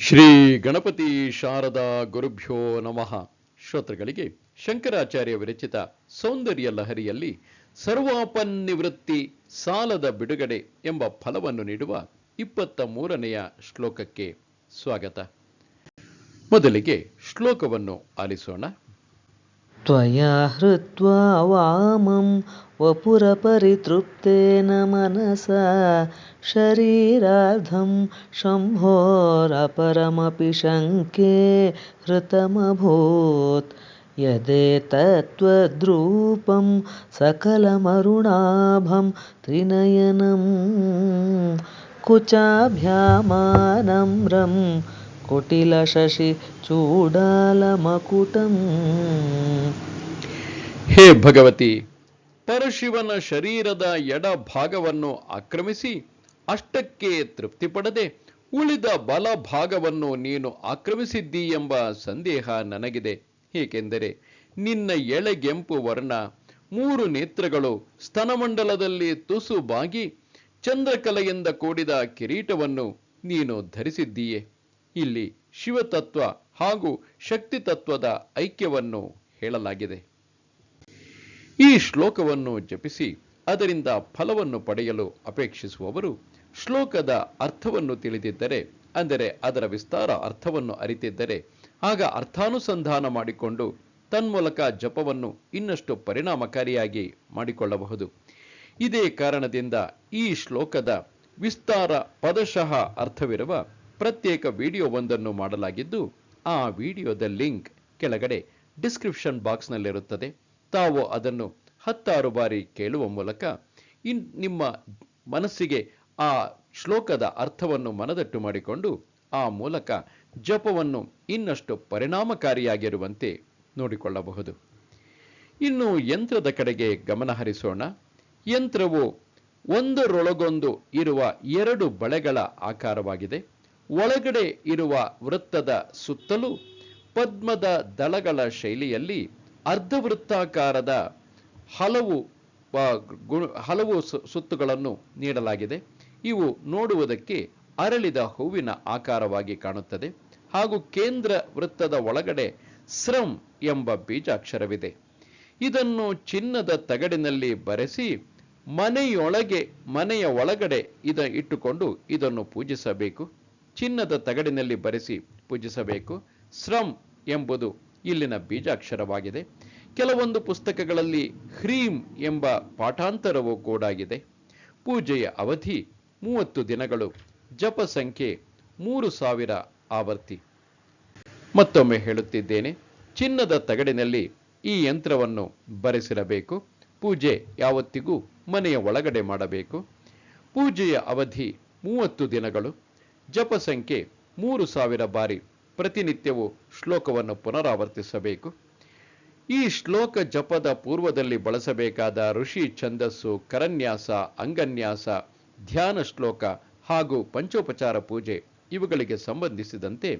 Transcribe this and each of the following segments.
ಶ್ರೀ ಗಣಪತಿ ಶಾರದಾ ಗುರುಭ್ಯೋ ನಮಃ. ಶ್ರೋತೃಗಳಿಗೆ ಶಂಕರಾಚಾರ್ಯ ವಿರಚಿತ ಸೌಂದರ್ಯ ಲಹರಿಯಲ್ಲಿ ಸರ್ವಾಪನ್ನಿವೃತ್ತಿ ಸಾಲದ ಬಿಡುಗಡೆ ಎಂಬ ಫಲವನ್ನು ನೀಡುವ ಇಪ್ಪತ್ತ ಮೂರನೆಯ ಶ್ಲೋಕಕ್ಕೆ ಸ್ವಾಗತ. ಮೊದಲಿಗೆ ಶ್ಲೋಕವನ್ನು ಆಲಿಸೋಣ. त्वया हृत्वा वामं वपुरपरितृप्तेन मनसा शरीरार्धं शम्भोरपरमपि शङ्के हृतमभूत्। यदेतत्त्वद्रूपं सकलमरुणाभं त्रिनयनं कुचाभ्यामानम्रं ಕೋಟಿಲ ಶಶಿ ಚೂಡಾಲ ಮಕುಟಂ. ಹೇ ಭಗವತಿ ಪರಶಿವನ ಶರೀರದ ಎಡ ಭಾಗವನ್ನು ಆಕ್ರಮಿಸಿ, ಅಷ್ಟಕ್ಕೆ ತೃಪ್ತಿಪಡದೆ ಉಳಿದ ಬಲ ಭಾಗವನ್ನು ನೀನು ಆಕ್ರಮಿಸಿದ್ದೀ ಎಂಬ ಸಂದೇಹ ನನಗಿದೆ. ಏಕೆಂದರೆ ನಿನ್ನ ಎಳೆಗೆಂಪು ವರ್ಣ, ಮೂರು ನೇತ್ರಗಳು ಸ್ತನಮಂಡಲದಲ್ಲಿ ತುಸು ಬಾಗಿ ಚಂದ್ರಕಲೆಯಿಂದ ಕೂಡಿದ ಕಿರೀಟವನ್ನು ನೀನು ಧರಿಸಿದ್ದೀಯೆ. ಇಲ್ಲಿ ಶಿವತತ್ವ ಹಾಗೂ ಶಕ್ತಿ ತತ್ವದ ಐಕ್ಯವನ್ನು ಹೇಳಲಾಗಿದೆ. ಈ ಶ್ಲೋಕವನ್ನು ಜಪಿಸಿ ಅದರಿಂದ ಫಲವನ್ನು ಪಡೆಯಲು ಅಪೇಕ್ಷಿಸುವವರು ಶ್ಲೋಕದ ಅರ್ಥವನ್ನು ತಿಳಿದಿದ್ದರೆ, ಅಂದರೆ ಅದರ ವಿಸ್ತಾರ ಅರ್ಥವನ್ನು ಅರಿತಿದ್ದರೆ, ಆಗ ಅರ್ಥಾನುಸಂಧಾನ ಮಾಡಿಕೊಂಡು ತನ್ಮೂಲಕ ಜಪವನ್ನು ಇನ್ನಷ್ಟು ಪರಿಣಾಮಕಾರಿಯಾಗಿ ಮಾಡಿಕೊಳ್ಳಬಹುದು. ಇದೇ ಕಾರಣದಿಂದ ಈ ಶ್ಲೋಕದ ವಿಸ್ತಾರ ಪದಶಃ ಅರ್ಥವಿರುವ ಪ್ರತ್ಯೇಕ ವಿಡಿಯೋವೊಂದನ್ನು ಮಾಡಲಾಗಿದ್ದು, ಆ ವಿಡಿಯೋದ ಲಿಂಕ್ ಕೆಳಗಡೆ ಡಿಸ್ಕ್ರಿಪ್ಷನ್ ಬಾಕ್ಸ್ನಲ್ಲಿರುತ್ತದೆ. ತಾವು ಅದನ್ನು ಹತ್ತಾರು ಬಾರಿ ಕೇಳುವ ಮೂಲಕ ಇನ್ ನಿಮ್ಮ ಮನಸ್ಸಿಗೆ ಆ ಶ್ಲೋಕದ ಅರ್ಥವನ್ನು ಮನದಟ್ಟು ಮಾಡಿಕೊಂಡು, ಆ ಮೂಲಕ ಜಪವನ್ನು ಇನ್ನಷ್ಟು ಪರಿಣಾಮಕಾರಿಯಾಗಿರುವಂತೆ ನೋಡಿಕೊಳ್ಳಬಹುದು. ಇನ್ನು ಯಂತ್ರದ ಕಡೆಗೆ ಗಮನ ಹರಿಸೋಣ. ಯಂತ್ರವು ಒಂದರೊಳಗೊಂದು ಇರುವ ಎರಡು ಬಳೆಗಳ ಆಕಾರವಾಗಿದೆ. ಒಳಗಡೆ ಇರುವ ವೃತ್ತದ ಸುತ್ತಲೂ ಪದ್ಮದ ದಳಗಳ ಶೈಲಿಯಲ್ಲಿ ಅರ್ಧವೃತ್ತಾಕಾರದ ಹಲವು ಹಲವು ಸುತ್ತುಗಳನ್ನು ನೀಡಲಾಗಿದೆ. ಇವು ನೋಡುವುದಕ್ಕೆ ಅರಳಿದ ಹೂವಿನ ಆಕಾರವಾಗಿ ಕಾಣುತ್ತದೆ ಹಾಗೂ ಕೇಂದ್ರ ವೃತ್ತದ ಒಳಗಡೆ ಸ್ರಂ ಎಂಬ ಬೀಜಾಕ್ಷರವಿದೆ. ಇದನ್ನು ಚಿನ್ನದ ತಗಡಿನಲ್ಲಿ ಬರೆಸಿ ಮನೆಯೊಳಗೆ, ಮನೆಯ ಒಳಗಡೆ ಇದ, ಇಟ್ಟುಕೊಂಡು ಇದನ್ನು ಪೂಜಿಸಬೇಕು. ಚಿನ್ನದ ತಗಡಿನಲ್ಲಿ ಬರೆಸಿ ಪೂಜಿಸಬೇಕು. ಶ್ರಮ್ ಎಂಬುದು ಇಲ್ಲಿನ ಬೀಜಾಕ್ಷರವಾಗಿದೆ. ಕೆಲವೊಂದು ಪುಸ್ತಕಗಳಲ್ಲಿ ಹ್ರೀಂ ಎಂಬ ಪಾಠಾಂತರವೂ ಕೂಡ ಇದೆ ಪೂಜೆಯ ಅವಧಿ ಮೂವತ್ತು ದಿನಗಳು, ಜಪ ಸಂಖ್ಯೆ ಮೂರು ಸಾವಿರ ಆವರ್ತಿ ಮತ್ತೊಮ್ಮೆ ಹೇಳುತ್ತಿದ್ದೇನೆ, ಚಿನ್ನದ ತಗಡಿನಲ್ಲಿ ಈ ಯಂತ್ರವನ್ನು ಬರೆಸಿರಬೇಕು. ಪೂಜೆ ಯಾವತ್ತಿಗೂ ಮನೆಯ ಒಳಗಡೆ ಮಾಡಬೇಕು. ಪೂಜೆಯ ಅವಧಿ ಮೂವತ್ತು ದಿನಗಳು ಜಪ ಸಂಖ್ಯೆ ಮೂರು ಸಾವಿರ ಬಾರಿ ಪ್ರತಿನಿತ್ಯವೂ ಶ್ಲೋಕವನ್ನು ಪುನರಾವರ್ತಿಸಬೇಕು. ಈ ಶ್ಲೋಕ ಜಪದ ಪೂರ್ವದಲ್ಲಿ ಬಳಸಬೇಕಾದ ಋಷಿ ಛಂದಸ್ಸು, ಕರನ್ಯಾಸ, ಅಂಗನ್ಯಾಸ, ಧ್ಯಾನ ಶ್ಲೋಕ ಹಾಗೂ ಪಂಚೋಪಚಾರ ಪೂಜೆ ಇವುಗಳಿಗೆ ಸಂಬಂಧಿಸಿದಂತೆ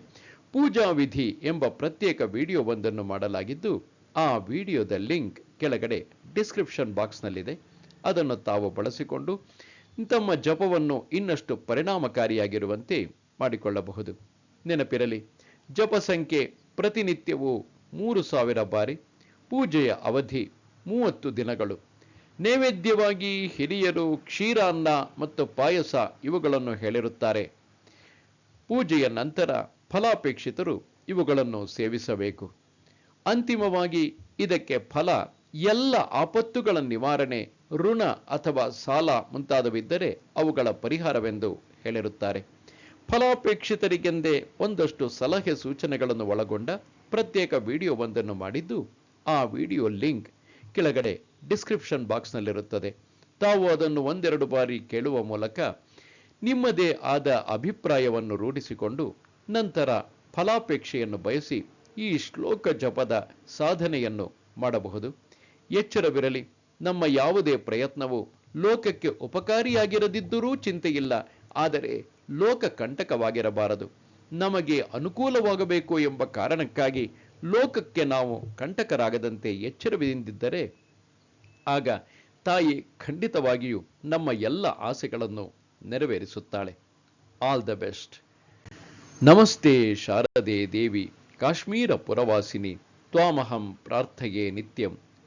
ಪೂಜಾ ವಿಧಿ ಎಂಬ ಪ್ರತ್ಯೇಕ ವಿಡಿಯೋವೊಂದನ್ನು ಮಾಡಲಾಗಿದ್ದು, ಆ ವಿಡಿಯೋದ ಲಿಂಕ್ ಕೆಳಗಡೆ ಡಿಸ್ಕ್ರಿಪ್ಷನ್ ಬಾಕ್ಸ್ನಲ್ಲಿದೆ. ಅದನ್ನು ತಾವು ಬಳಸಿಕೊಂಡು ತಮ್ಮ ಜಪವನ್ನು ಇನ್ನಷ್ಟು ಪರಿಣಾಮಕಾರಿಯಾಗಿರುವಂತೆ ಮಾಡಿಕೊಳ್ಳಬಹುದು. ನೆನಪಿರಲಿ, ಜಪ ಸಂಖ್ಯೆ ಪ್ರತಿನಿತ್ಯವೂ ಮೂರು ಸಾವಿರ ಬಾರಿ, ಪೂಜೆಯ ಅವಧಿ ಮೂವತ್ತು ದಿನಗಳು. ನೈವೇದ್ಯವಾಗಿ ಹಿರಿಯರು ಕ್ಷೀರಾನ್ನ ಮತ್ತು ಪಾಯಸ ಇವುಗಳನ್ನು ಹೇಳಿರುತ್ತಾರೆ. ಪೂಜೆಯ ನಂತರ ಫಲಾಪೇಕ್ಷಿತರು ಇವುಗಳನ್ನು ಸೇವಿಸಬೇಕು. ಅಂತಿಮವಾಗಿ ಇದಕ್ಕೆ ಫಲ ಎಲ್ಲ ಆಪತ್ತುಗಳ ನಿವಾರಣೆ ಋಣ ಅಥವಾ ಸಾಲ ಮುಂತಾದವಿದ್ದರೆ ಅವುಗಳ ಪರಿಹಾರವೆಂದು ಹೇಳಿರುತ್ತಾರೆ. ಫಲಾಪೇಕ್ಷಿತರಿಗೆಂದೇ ಒಂದಷ್ಟು ಸಲಹೆ ಸೂಚನೆಗಳನ್ನು ಒಳಗೊಂಡ ಪ್ರತ್ಯೇಕ ವಿಡಿಯೋವೊಂದನ್ನು ಮಾಡಿದ್ದು, ಆ ವಿಡಿಯೋ ಲಿಂಕ್ ಕೆಳಗಡೆ ಡಿಸ್ಕ್ರಿಪ್ಷನ್ ಬಾಕ್ಸ್ನಲ್ಲಿರುತ್ತದೆ. ತಾವು ಅದನ್ನು ಒಂದೆರಡು ಬಾರಿ ಕೇಳುವ ಮೂಲಕ ನಿಮ್ಮದೇ ಆದ ಅಭಿಪ್ರಾಯವನ್ನು ರೂಢಿಸಿಕೊಂಡು ನಂತರ ಫಲಾಪೇಕ್ಷೆಯನ್ನು ಬಯಸಿ ಈ ಶ್ಲೋಕ ಜಪದ ಸಾಧನೆಯನ್ನು ಮಾಡಬಹುದು. ಎಚ್ಚರವಿರಲಿ. ನಮ್ಮ ಯಾವುದೇ ಪ್ರಯತ್ನವು ಲೋಕಕ್ಕೆ ಉಪಕಾರಿಯಾಗಿರದಿದ್ದರೂ ಚಿಂತೆಯಿಲ್ಲ. ಆದರೆ ಲೋಕ ಕಂಟಕವಾಗಿರಬಾರದು. ನಮಗೆ ಅನುಕೂಲವಾಗಬೇಕು ಎಂಬ ಕಾರಣಕ್ಕಾಗಿ ಲೋಕಕ್ಕೆ ನಾವು ಕಂಟಕರಾಗದಂತೆ ಎಚ್ಚರದಿಂದಿದ್ದರೆ ಆಗ ತಾಯಿ ಖಂಡಿತವಾಗಿಯೂ ನಮ್ಮ ಎಲ್ಲ ಆಸೆಗಳನ್ನು ನೆರವೇರಿಸುತ್ತಾಳೆ. All the best. ನಮಸ್ತೆ ಶಾರದೆ ದೇವಿ, ಕಾಶ್ಮೀರ ಪುರವಾಸಿನಿ, ತ್ವಾಮಹಂ ಪ್ರಾರ್ಥಯೇ ನಿತ್ಯಂ.